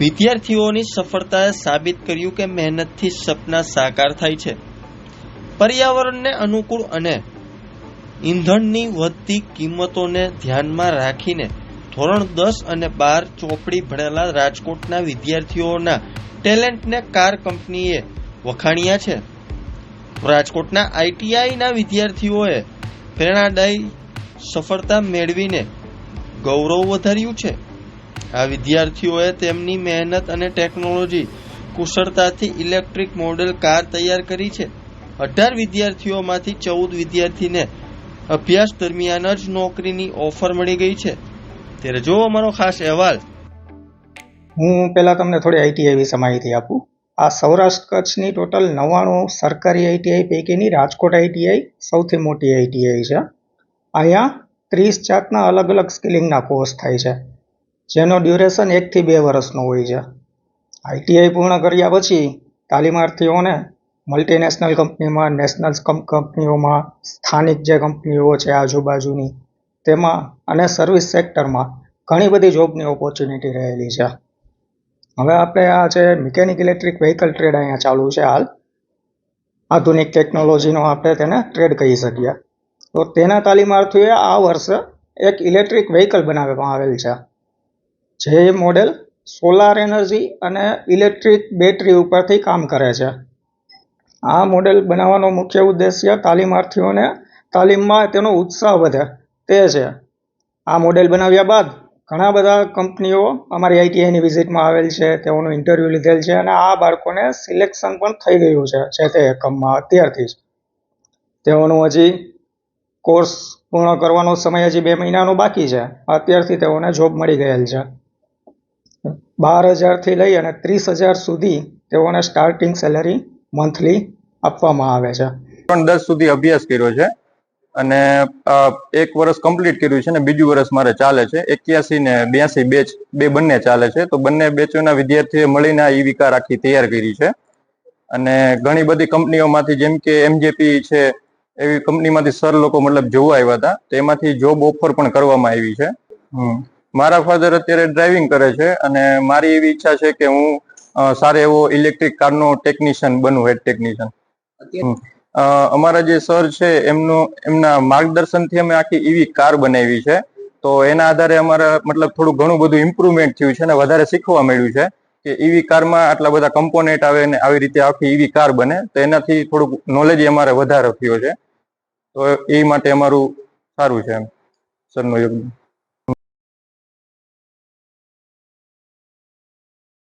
વિદ્યાર્થીઓની સફળતાએ સાબિત કર્યું કે મહેનતથી સપના સાકાર થાય છે. પર્યાવરણને અનુકૂળ અને ઈંધણની વધતી કિંમતોને ધ્યાનમાં રાખીને ધોરણ દસ અને બાર ચોપડી ભણેલા રાજકોટના વિદ્યાર્થીઓના ટેલેન્ટને કાર કંપનીએ વખાણ્યા છે. રાજકોટના આઈટીઆઈના વિદ્યાર્થીઓએ પ્રેરણાદાયી સફળતા મેળવીને ગૌરવ વધાર્યું છે. આ વિદ્યાર્થીઓએ તેમની મહેનત અને ટેકનોલોજી કુશળતાથી ઇલેક્ટ્રિક મોડેલ કાર તૈયાર કરી છે. અઢાર વિદ્યાર્થીઓમાંથી ચૌદ વિદ્યાર્થીને અભ્યાસ દરમિયાન જ નોકરીની ઓફર મળી ગઈ છે. ત્યારે જો અમારો ખાસ અહેવાલ. હું પહેલાં તમને થોડી આઈટીઆઈ વિશે માહિતી આપું. આ સૌરાષ્ટ્ર કચ્છની ટોટલ નવ્વાણું સરકારી આઈટીઆઈ પૈકીની રાજકોટ આઈટીઆઈ સૌથી મોટી આઈટીઆઈ છે. અહીંયા ત્રીસ જાતના અલગ અલગ સ્કિલિંગના કોર્સ થાય છે. જેનો ડ્યુરેશન એકથી બે વર્ષનો હોય છે. આઈટીઆઈ પૂર્ણ કર્યા પછી તાલીમાર્થીઓને મલ્ટીનેશનલ કંપનીમાં નેશનલ કંપનીઓમાં સ્થાનિક જે કંપનીઓ છે આજુબાજુની, તેમાં અને સર્વિસ સેક્ટરમાં ઘણી બધી જોબની ઓપોર્ચ્યુનિટી રહેલી છે. હવે આપણે આ જે મિકેનિક ઇલેક્ટ્રિક વ્હીકલ ટ્રેડ અહીંયા ચાલુ છે હાલ. આધુનિક ટેકનોલોજીનો આપણે તેને ટ્રેડ કહી શકીએ. તો તેના તાલીમાર્થીઓએ આ વર્ષે એક ઇલેક્ટ્રિક વ્હીકલ બનાવવામાં આવેલ છે. જે મોડેલ સોલાર એનર્જી અને ઇલેક્ટ્રિક બેટરી ઉપરથી કામ કરે છે. આ મોડેલ બનાવવાનો મુખ્ય ઉદ્દેશ્ય તાલીમાર્થીઓને તાલીમમાં તેનો ઉત્સાહ વધે, તે છે. આ મોડેલ બનાવ્યા બાદ ઘણા બધા કંપનીઓ અમારી આઈટીઆઈની વિઝિટમાં આવેલ છે, તેઓનું ઇન્ટરવ્યૂ લીધેલ છે અને આ બાળકોને સિલેક્શન પણ થઈ ગયું છે, જે તે એકમમાં અત્યારથી જ. તેઓનું હજી કોર્સ પૂર્ણ કરવાનો સમય હજી બે મહિનાનો બાકી છે, અત્યારથી તેઓને જોબ મળી ગયેલ છે. બાર હજારથી લઈ અને ત્રીસ હજાર સુધી તેઓને સ્ટાર્ટિંગ સેલરી મંથલી આપવામાં આવે છે. ત્રણ દસ સુધી અભ્યાસ કર્યો છે અને એક વર્ષ કમ્પ્લીટ કર્યું છે ને બીજું વર્ષ મારે ચાલે છે. એક્યાસી ને બ્યાસી બેચ બે બંને ચાલે છે. તો બંને બેચોના વિદ્યાર્થીઓ મળીને આ ઈવિકા આખી તૈયાર કરી છે. અને ઘણી બધી કંપનીઓમાંથી જેમ કે એમજેપી છે, એવી કંપનીમાંથી સર લોકો મતલબ જોવા આવ્યા હતા. તેમાંથી જોબ ઓફર પણ કરવામાં આવી છે. હમ. મારા ફાધર અત્યારે ડ્રાઇવિંગ કરે છે અને મારી એવી ઈચ્છા છે કે હું સારો એવો ઇલેક્ટ્રિક કારનો ટેકનિશિયન બનું હેડ ટેકનિશિયન અમારા જે સર છે, એમનું, એમના માર્ગદર્શનથી અમે આખી ઈવી કાર બનાવી છે. તો એના આધારે અમારા, મતલબ થોડું ઘણું બધું ઇમ્પ્રુવમેન્ટ થયું છે અને વધારે શીખવા મળ્યું છે કે ઈવી કારમાં આટલા બધા કમ્પોનેન્ટ આવે અને આવી રીતે આખી ઈવી કાર બને. તો એનાથી થોડુંક નોલેજ અમારે વધારે થયો છે. તો એ માટે અમારું સારું છે એમ. સરનું યોગદાન.